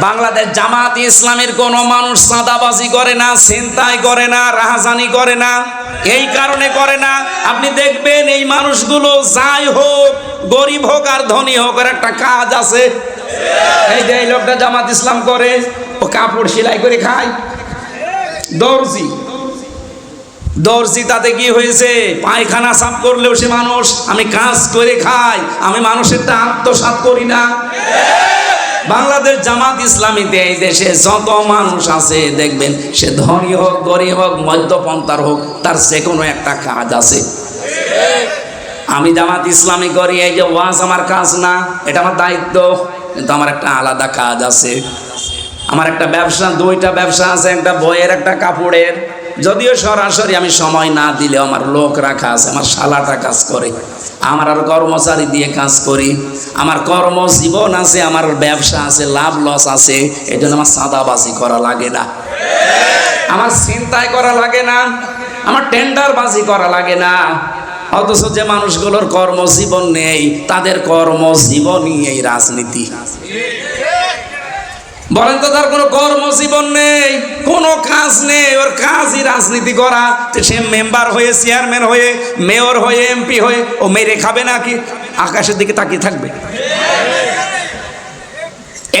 বাংলাদেশ জামাত ইসলামের কোন মানুষ চাঁদাবাজি করে না, ছিনতাই করে না, রাহাজানি করে না, এই কারণে করে না। আপনি দেখবেন এই মানুষগুলো যাই হোক, গরিব হোক আর ধনী হোক আর একটা কাজ আছে। এই যে এই লোকটা জামাত ইসলাম করে, ও কাপড় সেলাই করে খায়। দর্জি। দর্জি, তাতে কি হয়েছে? পায়খানা সাফ করলেও সে মানুষ, আমি কাজ করে খাই, আমি মানুষের মানুষেরটা আত্মসাৎ করি না। বাংলাদেশ জামাত ইসলামীতে এই দেশে যত মানুষ আছে, দেখবেন সে ধনী হোক, গরিব হোক, মধ্যপন্থার হোক, তার সে কোনো একটা কাজ আছে। আমি জামাত ইসলামী করি, এই যে ওয়াজ আমার কাজ না, এটা আমার দায়িত্ব, কিন্তু আমার একটা আলাদা কাজ আছে। আমার একটা ব্যবসা, দুইটা ব্যবসা আছে, একটা বইয়ের, একটা কাপড়ের। যদিও সরাসরি আমি সময় না দিলে আমার লোক রাখা আছে, আমার শালাটা কাজ করে। আমার আর কর্মচারী দিয়ে কাজ করি। আমার কর্মজীবন আছে, আমার ব্যবসা আছে, লাভ লস আছে এই জন্য আমার সাদাবাজি করা লাগে না। আমার চিন্তায় করা লাগে না, আমার টেন্ডারবাজি করা লাগে না। অথচ যে মানুষগুলোর কর্মজীবন নেই, তাদের কর্মজীবনই এই রাজনীতি। বলেন তো তার কোনো কর্মজীবন নেই, কোনো কাজ নেই, ওর কাজই রাজনীতি করা। সে মেম্বার হয়ে, চেয়ারম্যান হয়ে, মেয়র হয়ে, এমপি হয়ে, ও মেরে খাবে নাকি? আকাশের দিকে তাকিয়ে থাকবে।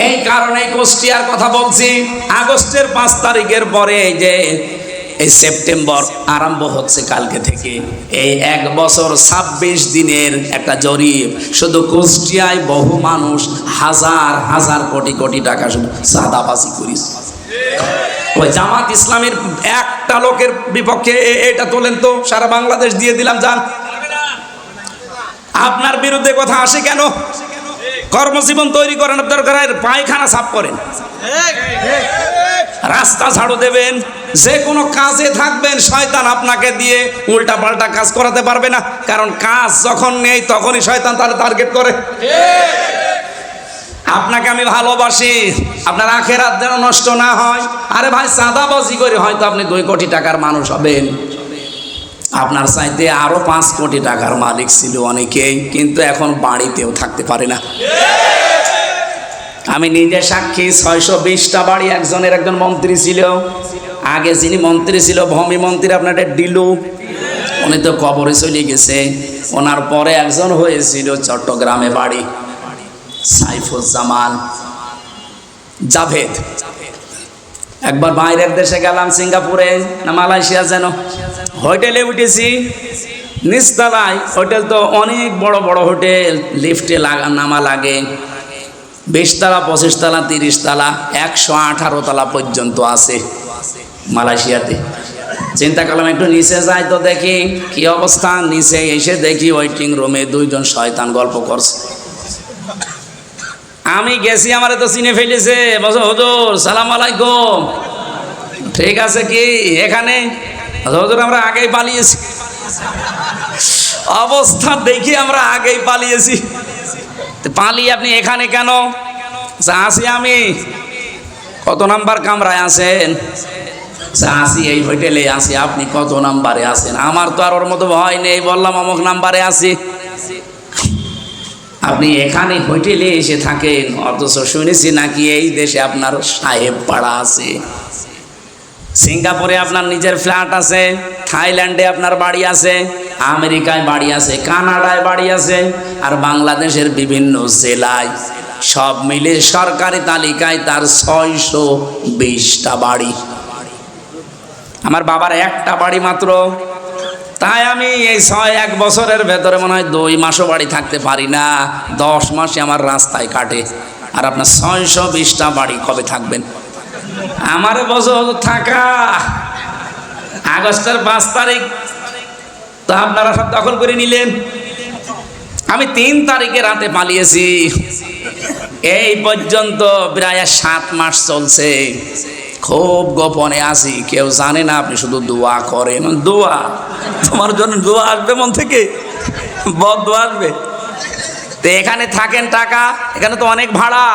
এই কারণে কুষ্টিয়ার কথা বলছি, আগস্টের পাঁচ তারিখের পরে যে এই সেপ্টেম্বর আরম্ভ হচ্ছে কালকে থেকে। এই এক বছর ছাব্বিশ দিনের একটা জরিপ। শুধু কুষ্টিয়ায় বহু মানুষ হাজার হাজার কোটি কোটি টাকা শুধু সাদাবাজি করিস ওই জামাত ইসলামের একটা লোকের বিপক্ষে এটা তোলেন তো, সারা বাংলাদেশ দিয়ে দিলাম, যান। আপনার বিরুদ্ধে কথা আসে কেন? কর্মজীবন তৈরি করেন দরকার পায়খানা সাফ করেন। রাস্তা ঝাড়ু দেবেন, যে কোনো কাজে থাকবেন, শয়তান আপনাকে দিয়ে উল্টা পাল্টা কাজ করাতে পারবে না। কারণ কাজ যখন নেই, তখনই শয়তান তার টার্গেট করে। আপনাকে আমি ভালোবাসি, আপনার আখের যেন নষ্ট না হয়। আরে ভাই, চাঁদাবাজি করে হয়তো আপনি দুই কোটি টাকার মানুষ হবেন। আপনার চাইতে আরও পাঁচ কোটি টাকার মালিক ছিল অনেকেই, কিন্তু এখন বাড়িতেও থাকতে পারে না। আমি নিজে সাক্ষী, ছয়শো বিশটা বাড়ি, একজনের একজন মন্ত্রী ছিল। আগে যিনি মন্ত্রী ছিল, ভূমি মন্ত্রী আপনার ডিলু। উনি তো কবরে চলে গেছে। ওনার পরে একজন হয়েছিল চট্টগ্রামে বাড়ি, সাইফুজ্জামান। জাভেদ। একবার বাইরের দেশে গেলাম সিঙ্গাপুরে, না মালয়েশিয়া যেন। হোটেলে উঠেছি। নিচতলায়, হোটেল তো অনেক বড় বড় হোটেল, লিফটে লাগা নামা লাগে। বিশতলা তিরিশ তালা একশো আঠারো তালা পর্যন্ত আছে মালয়েশিয়াতে। চিন্তা করলাম একটু নিচে যাই তো দেখি কি অবস্থা। নিচে এসে দেখি ওয়েটিং রুমে দুইজন শয়তান গল্প করছে। আমি গেছি, আমার তো চিনে ফেলেছে। বলছো, হুজুর, সালাম আলাইকুম। ঠিক আছে কি? এখানে? হুজুর, আমরা আগেই পালিয়েছি। অবস্থা দেখি আমরা আগেই পালিয়েছি। তো পালিয়ে আপনি এখানে কেন? আছি আমি। কত নাম্বার কামরায় আছেন? আছি এই হোটেলে আছি, আপনি কত নাম্বারে আছেন? আমার তো আর ওর মতো ভয় নেই, বললাম অমুক নাম্বারে আছি। আপনি এখানে হোটেলে এসে থাকেন, অথচ শুনেছি নাকি এই দেশে আপনার সাহেব পাড়া আছে। সিঙ্গাপুরে আপনার নিজের ফ্ল্যাট আছে, থাইল্যান্ডে আপনার বাড়ি আছে। আমেরিকায় বাড়ি আছে, কানাডায় বাড়ি আছে, আর বাংলাদেশের বিভিন্ন জেলায়। সব মিলে সরকারি তালিকায় তার ছয়শো বিশটা বাড়ি। আমার বাবার একটা বাড়ি মাত্র। তাই আমি এই ছয় এক বছরের ভেতরে মনে হয় দুই মাসও বাড়ি থাকতে পারি না। দশ মাসে আমার রাস্তায় কাটে। আর আপনার ছয়শো বিশটা বাড়ি কবে থাকবেন? আমার বছর থাকা আগস্টের পাঁচ তারিখ। তা আপনারা সব দখল করে নিলেন। আমি তিন তারিখে রাতে পালিয়েছি। এই পর্যন্ত প্রায় সাত মাস চলছে। খুব গোপনে আছি, কেউ জানে না, আপনি শুধু দোয়া করেন। দোয়া? তোমার জন্য দোয়া আসবে মন থেকে? বদ দোয়া আসবে। তো এখানে থাকেন টাকা, এখানে তো অনেক ভাড়া।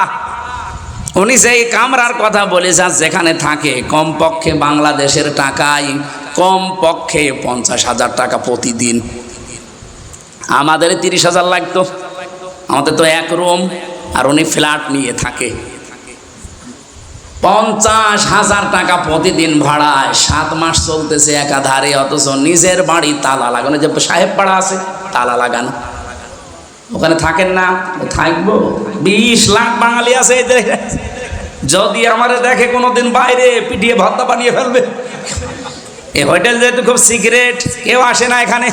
উনি সেই কামরার কথা বলেছেন যেখানে থাকে, কমপক্ষে বাংলাদেশের টাকায় কমপক্ষে পঞ্চাশ হাজার টাকা প্রতিদিন। আমাদের তিরিশ হাজার লাগতো। আমাদের তো এক রুম, আর উনি ফ্ল্যাট নিয়ে থাকে। পঞ্চাশ হাজার টাকা প্রতিদিন ভাড়ায়। সাত মাস চলতেছে একাধারে, অথচ নিজের বাড়ি তালা লাগানো। যে সাহেব পাড়া আছে, তালা লাগানো। ওখানে থাকেন না থাকব। বিশ লাখ বাঙালি আছে যদি আমারে দেখে কোনোদিন বাইরে পিটিয়ে ভাত্তা বানিয়ে ফেলবে। এই হোটেল যেহেতু খুব সিগারেট কেউ আসে না এখানে।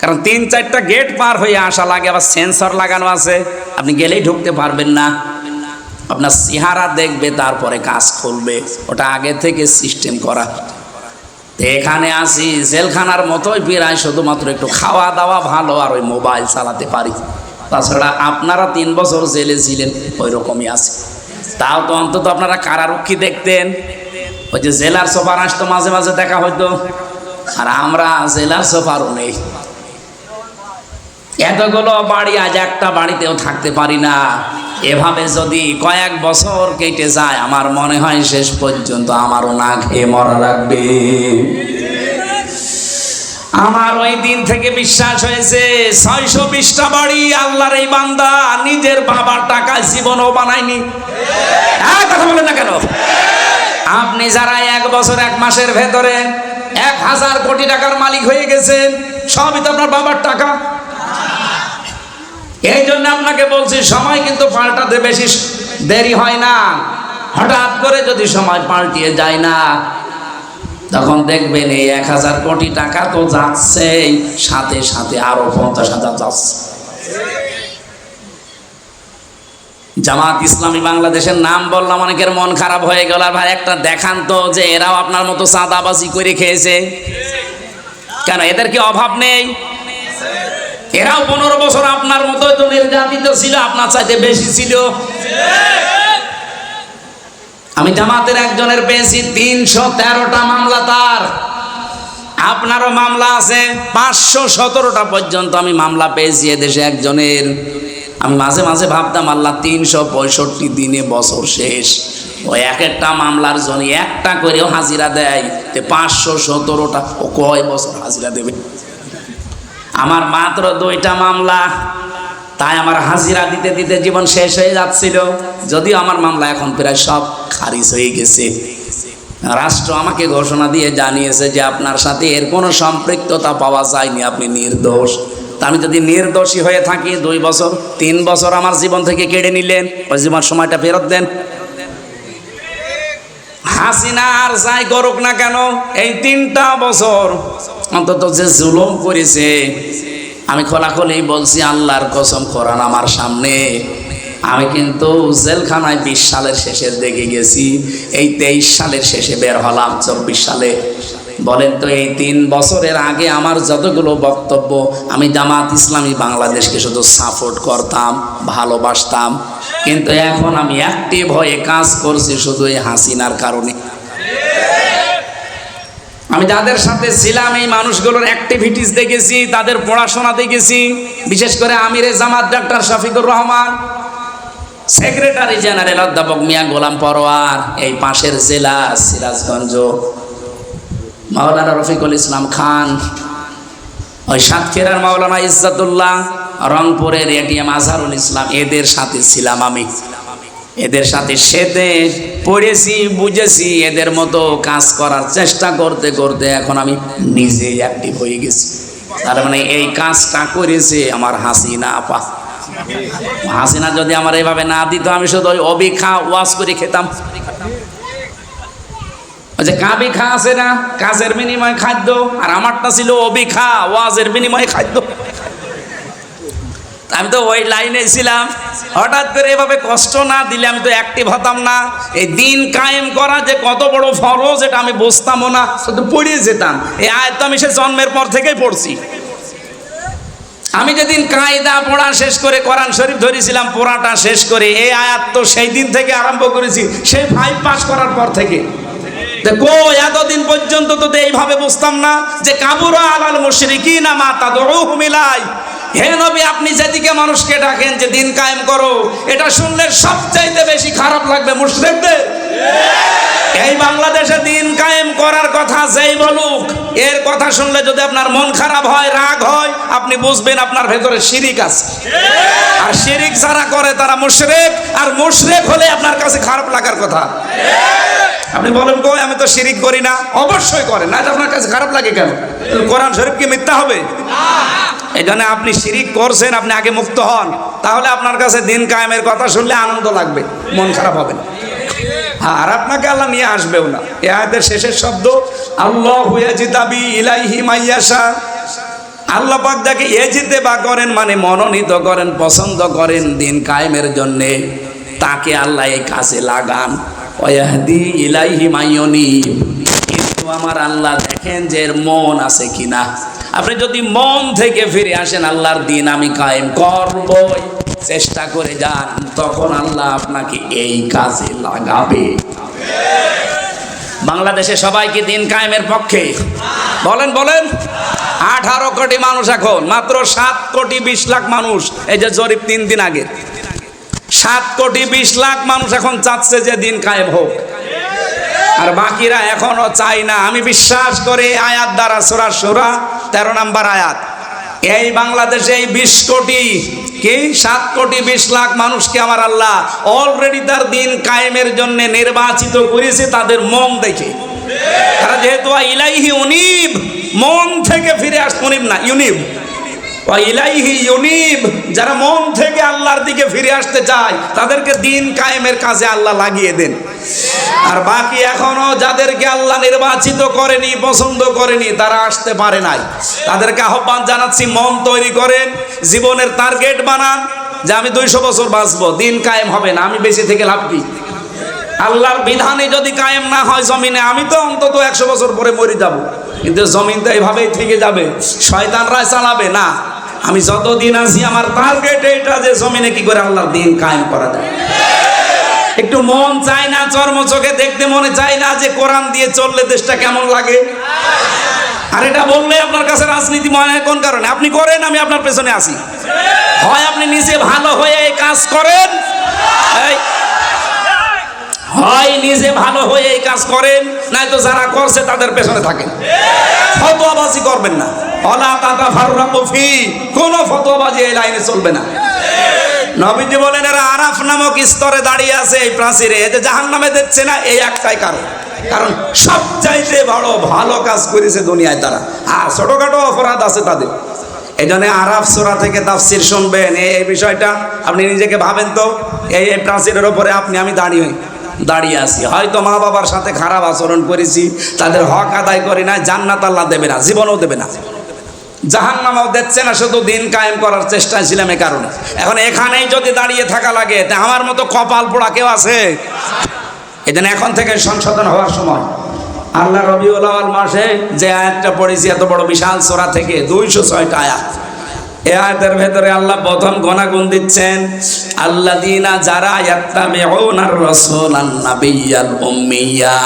কারণ তিন চারটা গেট পার হয়ে আসা লাগে, আবার সেন্সর লাগানো আছে। আপনি গেলেই ঢুকতে পারবেন না। আপনার চেহারা দেখবে, তারপরে কাজ খুলবে। ওটা আগে থেকে সিস্টেম করা। এখানে আসি, জেলখানার মতোই প্রায় শুধুমাত্র একটু খাওয়া দাওয়া ভালো আর ওই মোবাইল চালাতে পারি। তাছাড়া আপনারা তিন বছর জেলে ছিলেন ওই রকমই আছে। তাও তো অন্তত আপনারা কারারক্ষী দেখতেন। ওই যে জেলার সোফার আসতো, মাঝে মাঝে দেখা হইতো। আর আমরা জেলার সোফারও নেই। এতগুলো বাড়ি আজ একটা বাড়িতেও থাকতে পারি না। এভাবে যদি কয়েক বছর কেটে যায়, আমার মনে হয় শেষ পর্যন্ত আমারও না খেয়ে মরা লাগবে। আমার ওই দিন থেকে বিশ্বাস হয়েছে, ছয়শো বিশটা বাড়ি আল্লাহর এই বান্দা নিজের বাবার টাকায় জীবনও বানায়নি। হ্যাঁ কথা বলেন না কেন? আপনি যারা এক বছর, এক মাসের ভেতরে এক হাজার কোটি টাকার মালিক হয়ে গেছেন, সবই তো আপনার বাবার টাকা। এই জন্য আপনাকে বলছি, সময় কিন্তু পাল্টাতে বেশি দেরি হয় না। হঠাৎ করে যদি সময় পাল্টিয়ে যায় না, তখন দেখবেন এই এক হাজার কোটি টাকা তো যাচ্ছে সাথে সাথে আরও পঞ্চাশ হাজার যাচ্ছে। জামাত ইসলামী বাংলাদেশের নাম বললাম, অনেকের মন খারাপ হয়ে গেল। আর ভাই, একটা দেখান তো যে এরাও আপনার মতো চাঁদাবাজি করে খেয়েছে। কেন, এদের কি অভাব নেই? এরাও পনেরো বছর আপনার মতো তো নির্যাতিত ছিল, আপনার চাইতে বেশি ছিল। আমি জামাতের একজনের পেয়েছি তিনশো তেরোটা মামলা তার। আপনারও মামলা আছে, পাঁচশো সতেরোটা পর্যন্ত আমি মামলা পেয়েছি এদেশে একজনের। আমি মাঝে মাঝে ভাবতাম, আল্লাহ তিনশো পঁয়ষট্টি দিনে বছর শেষ। ও এক একটা মামলার জন্য একটা করেও হাজিরা দেয়। তে পাঁচশো সতেরোটা ও কয় বছর হাজিরা দেবে? আমার মাত্র দুইটা মামলা। তাই আমার হাজিরা দিতে দিতে জীবন শেষ হয়ে যাচ্ছিল। যদিও আমার মামলা এখন প্রায় সব খারিজ হয়ে গেছে। রাষ্ট্র আমাকে ঘোষণা দিয়ে জানিয়েছে যে আপনার সাথে এর কোনো সম্পৃক্ততা পাওয়া যায়নি, আপনি নির্দোষ। তা আমি যদি নির্দোষী হয়ে থাকি, দুই বছর, তিন বছর আমার জীবন থেকে কেড়ে নিলেন, ওই জীবন সময়টা ফেরত দেন। হাসিনা আর যাই করুক না কেন, এই তিনটা বছর অন্তত যে জুলুম করেছে, আমি খোলাখুলি বলছি, আল্লাহর কসম কোরআন আমার সামনে। আমি কিন্তু জেলখানায় বিশ সালের শেষের দিকে গেছি, এই তেইশ সালের শেষে বের হলাম, চব্বিশ সালে। বলেন তো, এই তিন বছরের আগে আমার যতগুলো বক্তব্য, আমি জামাত ইসলামী বাংলাদেশকে শুধু সাপোর্ট করতাম, ভালোবাসতাম, কিন্তু এখন আমি অ্যাক্টিভ হয়ে কাজ করছি শুধু এই হাসিনার কারণে। আমি যাদের সাথে ছিলাম, এই মানুষগুলোর অ্যাক্টিভিটিস দেখেছি, তাদের পড়াশোনা দেখেছি, বিশেষ করে আমিরে জামাত doctor Shafiqur Rahman secretary general অধ্যাপক মিয়া গোলাম পরোয়ার, এই পাশের জেলা, সিরাজগঞ্জ মাওলানা রফিকুল ইসলাম খান, ওই সাতক্ষীরার মাওলানা ইজ্জাতুল্লাহ, রংপুরের এটিএম আজহারুল ইসলাম, এদের সাথে ছিলাম আমি। এদের সাথে সেতে পড়েছি, বুঝেছি, এদের মতো কাজ করার চেষ্টা করতে করতে এখন আমি নিজেই অ্যাক্টিভ হয়ে গেছি। তার মানে এই কাজটা করেছে আমার হাসিনা আপা। হাসিনা যদি আমার এভাবে না দিত, আমি শুধু ওই অবিখা ওয়াশ করে খেতাম। যে কাবি খা আছে না, কাজের বিনিময়ে খাদ্য, আর আমারটা ছিল অবি অবিখা, ওয়াজের বিনিময়ে খাদ্য। আমি তো ওই লাইনে ছিলাম। হঠাৎ করে এভাবে কষ্ট না দিলে আমি তো অ্যাক্টিভ হতাম না। এই দিন কায়েম করা যে কত বড় ফরজ, এটা আমি বুঝতামও না, শুধু পড়িয়ে যেতাম। এই আয়ত তো আমি সে জন্মের পর থেকেই পড়ছি। আমি যেদিন কায়দা পড়া শেষ করে কোরআন শরীফ ধরেছিলাম, পড়াটা শেষ করে, এই আয়াত তো সেই দিন থেকে আরম্ভ করেছি, সেই ফাইভ পাস করার পর থেকে। যে কো এতদিন পর্যন্ত তো এইভাবে বুঝতাম না যে কাবুরা আলাল মুশরিকি না মা তাদরুহু মিলাই। হে নবী, আপনি যেদিকে মানুষকে ডাকেন যে দিন কায়েম করো, এটা শুনলে সবচাইতে বেশি খারাপ লাগবে মুশরিকদের। এই বাংলাদেশে দিন কায়েম করার কথা যেই বলুক, এর কথা শুনলে যদি আপনার মন খারাপ হয়, রাগ হয়, আপনি বুঝবেন আপনার ভেতরে শিরিক আছে। আর শিরিক যারা করে তারা মুশরেক, আর মুশরেক হলে আপনার কাছে খারাপ লাগার কথা। আপনি বলেন, কই, আমি তো শিরিক করি না। অবশ্যই করেন, না আপনার কাছে খারাপ লাগে কেন? কোরআন শরীফ কি মিথ্যা হবে? এই জন্য আপনি শিরিক করছেন, আপনি আগে মুক্ত হন। তাহলে আপনার কাছে দিন কায়েমের কথা শুনলে আনন্দ লাগবে, মন খারাপ হবে না। আর আপনাকে আল্লাহ নিয়ে আসবেও না। এ আয়াতের শেষের শব্দ, আল্লাহ হুয়াজিতাবি ইলাইহি মাইয়াশা আল্লাহ পাক যাকে এজিতে বা করেন মানে মনোনীত করেন, পছন্দ করেন দিন কায়েমের জন্যে, তাকে আল্লাহ এই কাজে লাগান। ইলাইহি কিন্তু আমার আল্লাহ দেখেন যে এর মন আছে কিনা। আপনি যদি মন থেকে ফিরে আসেন, আল্লাহর দিন আমি কায়েম করবই। চেষ্টা করে যান, তখন আল্লাহ আপনাকে এই কাজে লাগাবে। বাংলাদেশে সবাই কি দিন কায়েমের পক্ষে? বলেন বলেন। আঠারো কোটি মানুষ এখন, মাত্র সাত কোটি বিশ লাখ মানুষ। এই যে জরিপ তিন দিন আগে। সাত কোটি বিশ লাখ মানুষ এখন চাচ্ছে যে দিন কায়েম হোক। আর বাকিরা এখনও চাই না। আমি বিশ্বাস করে আয়াত দ্বারা সোরা সোরা তেরো নাম্বার আয়াত। এই বাংলাদেশে এই বিশ কোটি কি? সাত কোটি বিশ লাখ মানুষকে আমার আল্লাহ অলরেডি তার দিন কায়েমের জন্য নির্বাচিত করেছে তাদের মন দেখে। তারা যেহেতু ইলাইহি উনিব, মন থেকে ফিরে আস উনিব না, ইউনিব। যারা মন থেকে আল্লাহর দিকে ফিরে আসতে চায়, তাদেরকে দিন কায়েমের কাজে আল্লাহ লাগিয়ে দেন। আর বাকি এখনও যাদেরকে আল্লাহ নির্বাচিত করেনি, পছন্দ করেনি, তারা আসতে পারে নাই। তাদেরকে আহ্বান জানাচ্ছি, মন তৈরি করেন, জীবনের টার্গেট বানান, যে আমি দুইশো বছর বাঁচবো, দিন কায়েম হবে না, আমি বেশি থেকে লাভ কি? আল্লাহর বিধানে যদি কায়েম না হয় জমিনে, আমি তো অন্তত একশো বছর পরে মরে যাব। কিন্তু জমিন তো এইভাবেই থেকে যাবে। শয়তানরা চালাবে? না। আমি যতদিন আছি, আমার টার্গেট এটা যে জমিনে কি করে আল্লাহর দিন কায়েম করা যায়। একটু মন চায় না, চর্ম চোখে দেখতে মনে চায় না যে কোরআন দিয়ে চললে দেশটা কেমন লাগে। আর এটা বললে আপনার কাছে রাজনীতি মনে হয় কোন কারণে? আপনি করেন, আমি আপনার পেছনে আসি হয় আপনি নিজে ভালো হয়ে এই কাজ করেন। এই হয় নিজে ভালো হয়ে এই কাজ করেন নয়তো যারা করছে তাদের পেছনে থাকেন। ফতোয়াবাজি করবেন না। অলা তাতা ফাররাকু ফি, কোন ফতোয়াবাজি এই লাইনে চলবে না। নবীজি বলেন, এরা আরাফ নামক স্তরে দাঁড়িয়ে আছে এই প্রাচীরে। এতে জাহান নামে দিচ্ছে না, এই একটাই কারণ। কারণ সবচাইতে বড় ভালো কাজ করেছে দুনিয়ায় তারা। আর ছোটখাটো অপরাধ আছে তাদের। এই জন্য আরাফ সোরা থেকে তাফসির শুনবেন। এই বিষয়টা আপনি নিজেকে ভাবেন তো, এই প্রাচীরের ওপরে আপনি, আমি দাঁড়িয়ে দাঁড়িয়ে আছি। হয়তো মা বাবার সাথে খারাপ আচরণ করেছি, তাদের হক আদায় করি না জান্নাত আল্লাহ দেবে না, জীবনও দেবে না। জাহান নামাও দিচ্ছে না, শুধু দিন কায়েম করার চেষ্টায় ছিলাম এ কারণে। এখন এখানেই যদি দাঁড়িয়ে থাকা লাগে, তা আমার মতো কপাল পোড়া কেউ আছে? জন্য এখন থেকে সংশোধন হওয়ার সময়। আল্লাহ রবিউল মাসে যে আয়াতটা পড়েছি, এত বড় বিশাল সোরা থেকে দুইশো ছয়টা আয়াত। এ ভেতরে আল্লাহ প্রথম গণাগুণ দিচ্ছেন আল্লাহ দিনা যারা রাসূল উম্মিয়া,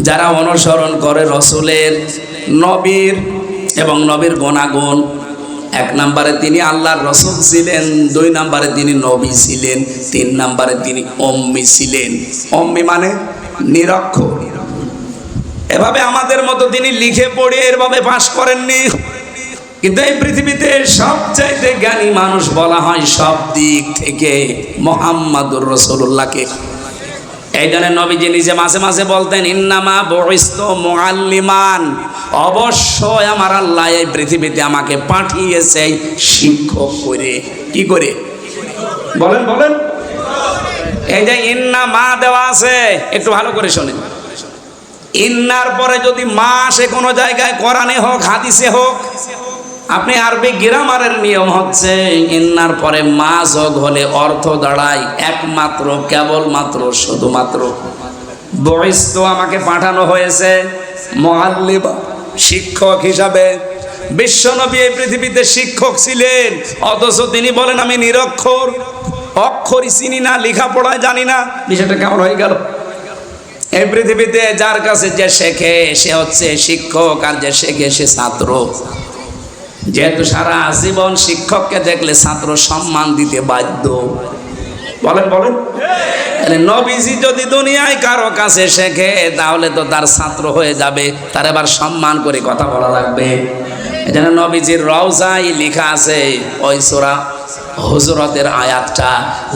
যারা অনুসরণ করে রসুলের নবীর এবং নবীর গুণাগুণ। এক নম্বরে তিনি আল্লাহর রসুল ছিলেন, দুই নম্বরে তিনি নবী ছিলেন, তিন নম্বরে তিনি অম্মি ছিলেন। অম্মি মানে নিরক্ষর। এভাবে আমাদের মতো তিনি লিখে পড়ে এরভাবে পাশ করেননি। কিন্তু এই পৃথিবীতে সবচাইতে জ্ঞানী মানুষ বলা হয় সব দিক থেকে মোহাম্মদুর রসুল্লাহকে এই জন্য নবীজি নিজে মাঝে মাঝে বলতেন, ইন্নামা বরিস্ত মোয়াল্লিমান অবশ্যই আমার আল্লাহ এই পৃথিবীতে আমাকে পাঠিয়েছে শিক্ষক করে। কি করে? বলেন বলেন। এই যে ইন্না মা দেওয়া আছে, একটু ভালো করে শোনেন। ইন্নার পরে যদি মা সে কোনো জায়গায়, কোরআনে হোক, হাদিসে হোক আপনি আরবি গ্রামারের নিয়ম হচ্ছে, ইন্নার পরে মা যোগ হলে অর্থ দাঁড়ায় একমাত্র, কেবলমাত্র, শুধুমাত্র। বয়স তো আমাকে পাঠানো হয়েছে, মহাল্লিবা শিক্ষক হিসাবে। বিশ্বনবী এই পৃথিবীতে শিক্ষক ছিলেন, অথচ তিনি বলেন, আমি নিরক্ষর অক্ষরই চিনি না লেখাপড়ায় জানি না। বিষয়টা কেমন হয়ে গেল? এই পৃথিবীতে যার কাছে যে শেখে, সে হচ্ছে শিক্ষক, আর যে শেখে সে ছাত্র। যেহেতু সারা জীবন শিক্ষককে দেখলে ছাত্র সম্মান দিতে বাধ্য। বলেন বলেন। নবীজি যদি দুনিয়ায় কারও কাছে শেখে, তাহলে তো তার ছাত্র হয়ে যাবে। তার এবার সম্মান করে কথা বলা লাগবে। এখানে নবীজির রওজাই লেখা আছে, ওই সোরা হুজরতের আয়াতটা,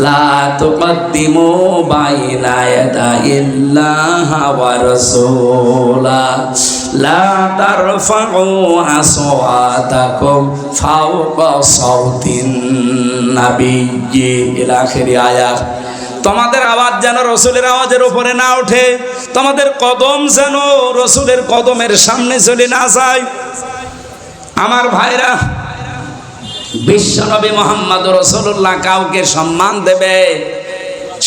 লা তুকদ্দিমু বাইনা ইয়াদাইল্লাহ ওয়া রাসূলা, লা তারফাউ আসওয়াতাকুম ফাওকা সাউতিন নাবিয়্যি ইলা আখিরি আয়াত। তোমাদের আওয়াজ যেন রসুলের আওয়াজের উপরে না ওঠে, তোমাদের কদম যেন রসুলের কদমের সামনে চলে না যায়। আমার ভাইরা বিশ্বনবী মোহাম্মদ রসুল্লাহ কাউকে সম্মান দেবে?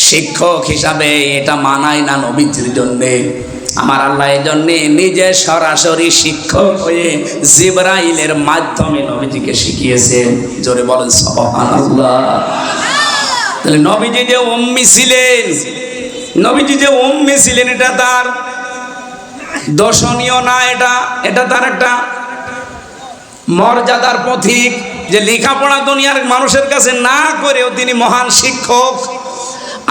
শিক্ষক হিসাবে এটা মানায় না নবীজির জন্যে। আমার আল্লাহ এই জন্যে নিজে সরাসরি শিক্ষক হয়ে জিব্রাইলের মাধ্যমে নবীজিকে শিখিয়েছেন জোরে বলেন, সুবহানাল্লাহ। তাহলে নবীজি যে উম্মি ছিলেন, নবীজি যে উম্মি ছিলেন, এটা তার দর্শনীয় না, এটা এটা তার একটা মর্যাদার পথিক যে লেখাপড়া দুনিয়ার মানুষের কাছে না করেও তিনি মহান শিক্ষক।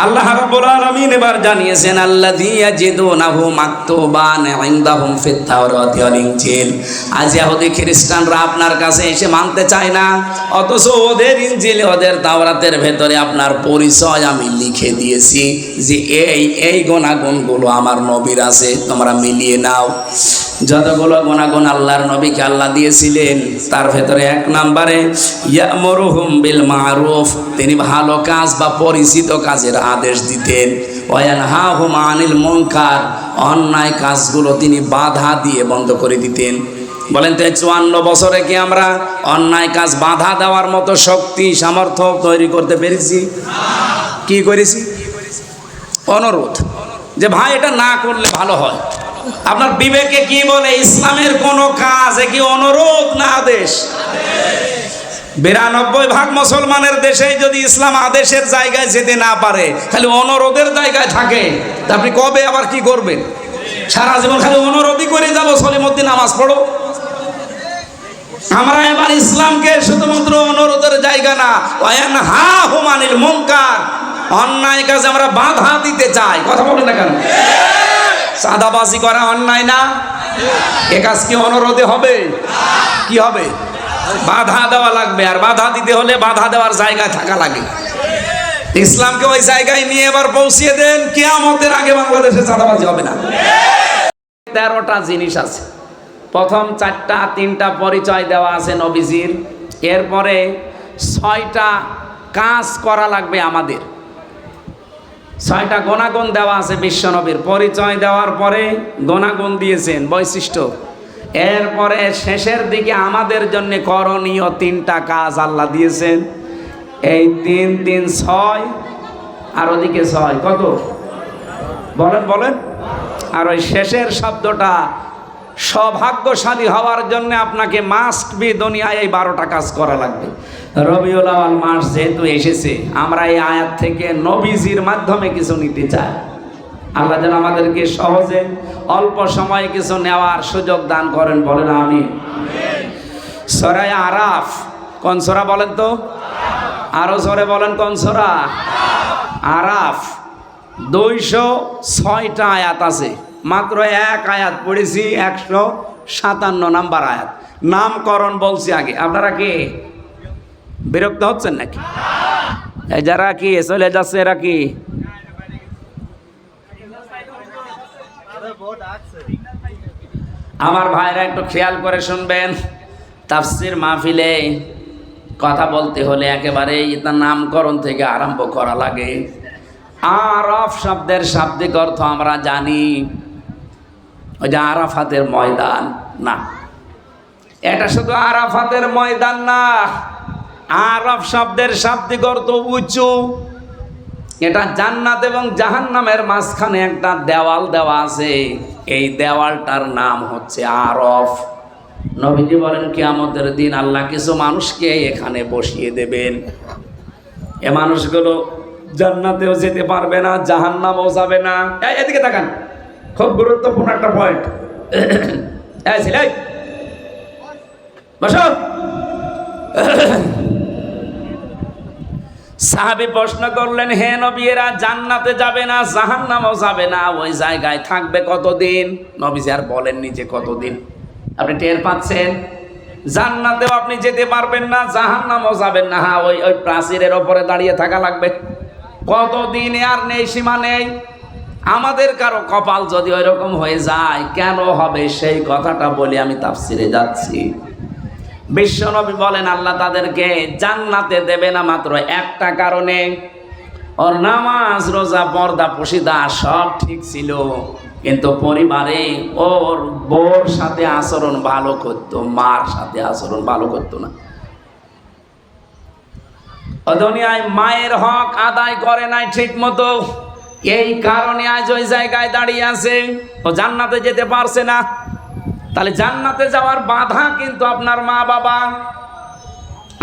আল্লাহ রাব্বুল আলামিন এবার জানিয়েছেন, আল্লাযী ইয়াজিদুনাহু মাকতুবান ইনদাহুম ফিত তাওরাতি ওয়াল ইনজিল। আজ ইহুদি খ্রিস্টানরা আপনার কাছে এসে মানতে চায় না, অথচ ওদের ইনজিলে, ওদের তাওরাতের ভেতরে আপনার পরিচয় আমি লিখে দিয়েছি যে এই এই গুণাগুণগুলো আমার নবীর আছে, তোমরা মিলিয়ে নাও। যতগুলো গুণাগুণ আল্লাহর নবীকে আল্লাহ দিয়েছিলেন, তার ভেতরে এক নম্বরে, ইয়ামরুহুম বিল মারুফ, তিনি ভালো কাজ বা পরিচিত কাজের আদেশ দিতেন। ওয়ান হা হুম আনিল মনকার, অন্যায় কাজগুলো তিনি বাধা দিয়ে বন্ধ করে দিতেন। বলেন তো চুয়ান্ন বছরে কি আমরা অন্যায় কাজ বাধা দেওয়ার মতো শক্তি, সামর্থ্য তৈরি করতে পেরেছি? কি করেছি? অনুরোধ। যে ভাই, এটা না করলে ভালো হয়। আপনার বিবেকে কি বলে, ইসলামের কোন কাজ কি অনুরোধ না আদেশ? বিরানব্বই ভাগ মুসলমানের দেশে যদি ইসলাম আদেশের জায়গায় যেতে না পারে খালি অনুরোধের জায়গায় থাকে। তা আপনি কবে আবার কি করবেন? সারা জীবন খালি অনুরোধই করে যাব সলিমুদ্দিন, নামাজ পড়ো। আমরা এবার ইসলামকে শুধুমাত্র অনুরোধের জায়গা না ওয়ান হা হুমানিল মুনকার। অন্যায় কাজে আমরা বাধা দিতে চাই। কথা বলেন না কেন? চাঁদাবাজি করা অন্যায় না? এ কাজ কি অনুরোধে হবে? কি হবে? বাধা দেওয়া লাগবে। আর বাধা দিতে হলে বাধা দেওয়ার জায়গায় থাকা লাগে। ইসলামকে ওই জায়গায় নিয়ে এবার পৌঁছিয়ে দেন, কেয়ামতের আগে বাংলাদেশে চাঁদাবাজি হবে না। তেরোটা জিনিস আছে। প্রথম চারটা, তিনটা পরিচয় দেওয়া আছে নবীজির। এরপরে ছয়টা কাজ করা লাগবে আমাদের। ছয়টা গুণাগুণ দেওয়া আছে বিশ্বনবীর। পরিচয় দেওয়ার পরে গুণাগুণ দিয়েছেন, বৈশিষ্ট্য। এরপরে শেষের দিকে আমাদের জন্য করণীয় তিনটা কাজ আল্লাহ দিয়েছেন। এই তিন তিন, ছয়, আর ওদিকে ছয়, কত? বলেন বলেন। আর ওই শেষের শব্দটা সৌভাগ্যশালী হওয়ার জন্য আপনাকে মাস্ট বি দুনিয়ায় এই বারোটা কাজ করা লাগবে। রবিউল আওয়াল মাস যেহেতু এসেছে, আমরা এই আয়াত থেকে নবীজির মাধ্যমে কিছু নিতে চাই। আল্লাহ যেন আমাদেরকে সহজে অল্প সময়ে কিছু নেওয়ার সুযোগ দান করেন, বলেন আমি সরাই আরাফ, কোন সরা বলেন তো? আরও সরে বলেন কোন সরা? আরাফ, দুইশো ছয়টা আয়াত আছে। মাত্র এক আয়াত পড়েছি, একশো সাতান্ন নাম্বার আয়াত। নামকরণ বলছি আগে। আপনারা কি? বিরক্ত হচ্ছেন নাকি? যারা কি চলে যাচ্ছে এরা কি আমার ভাইরা একটু খেয়াল করে শুনবেন, তাফসির মাহফিলে কথা বলতে হলে একেবারে তার নামকরণ থেকে আরম্ভ করা লাগে। আরফ শব্দের শাব্দিক অর্থ আমরা জানি, ওই যে আরাফাতের ময়দান। না, এটা শুধু আরাফাতের ময়দান না আরফ শব্দের শাব্দিক অর্থ উঁচু। এটা জান্নাত এবং জাহান্নামের মাঝখানে একটা দেওয়াল দেওয়া আছে। এই দেওয়ালটার নাম হচ্ছে আরফ নবীজি বলেন, কিয়ামতের দিন আল্লাহ কিছু মানুষকে এখানে বসিয়ে দেবেন। এ মানুষগুলো জান্নাতেও যেতে পারবে না, জাহান্নামও যাবে না। এদিকে তাকান। খুব গুরুত্বপূর্ণ একটা পয়েন্ট এই ছেলে বসো। সাহাবি প্রশ্ন করলেন, হে নবীরা জান্নাতে যাবে না, জাহান্নামও যাবে না? ওই জায়গায় থাকবে কতদিন? নবীজি আর বলেননি যে কতদিন। আপনি টের পাচ্ছেন? জান্নাতেও আপনি যেতে পারবেন না, জাহান্নামও যাবেন না। হ্যাঁ ওই ওই প্রাচীরের ওপরে দাঁড়িয়ে থাকা লাগবে। কতদিন আর নেই, সীমা নেই। আমাদের কারও কপাল যদি ওই রকম হয়ে যায়, কেন হবে সেই কথাটা বলে আমি তাফসিরে যাচ্ছি। বিশ্বনবী বলেন, আল্লাহ তাদেরকে জান্নাতে দেবে না মাত্র একটা কারণে। ওর নামাজ, রোজা, পর্দা, পুশিদা সব ঠিক ছিল, কিন্তু পরিবারে ওর বোর সাথে আচরণ ভালো করতো, মার সাথে আচরণ ভালো করতো না। ও দুনিয়ায় মায়ের হক আদায় করে নাই ঠিক মতো এই কারণে আজ ওই জায়গায় দাঁড়িয়ে আছে, ও জান্নাতে যেতে পারছে না। তাহলে জান্নাতে যাওয়ার বাধা কিন্তু আপনার মা বাবা।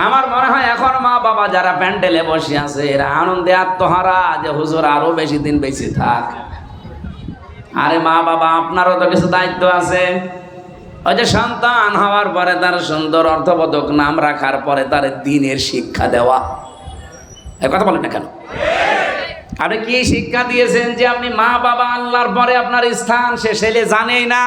আমার মনে হয় এখন মা বাবা যারা প্যান্ডেলে বসে আছে, এরা আনন্দে আত্মহারা যে হুজুর আরও বেশি দিন বেশি থাক। আরে মা বাবা, আপনারও তো কিছু দায়িত্ব আছে। ওই যে সন্তান হওয়ার পরে তার সুন্দর অর্থবোধক নাম রাখার পরে তার দিনের শিক্ষা দেওয়া। এ কথা বলেন না কেন? আপনি কি শিক্ষা দিয়েছেন যে আপনি মা বাবা আল্লাহর পরে আপনার স্থান সে ছেলে জানেই না?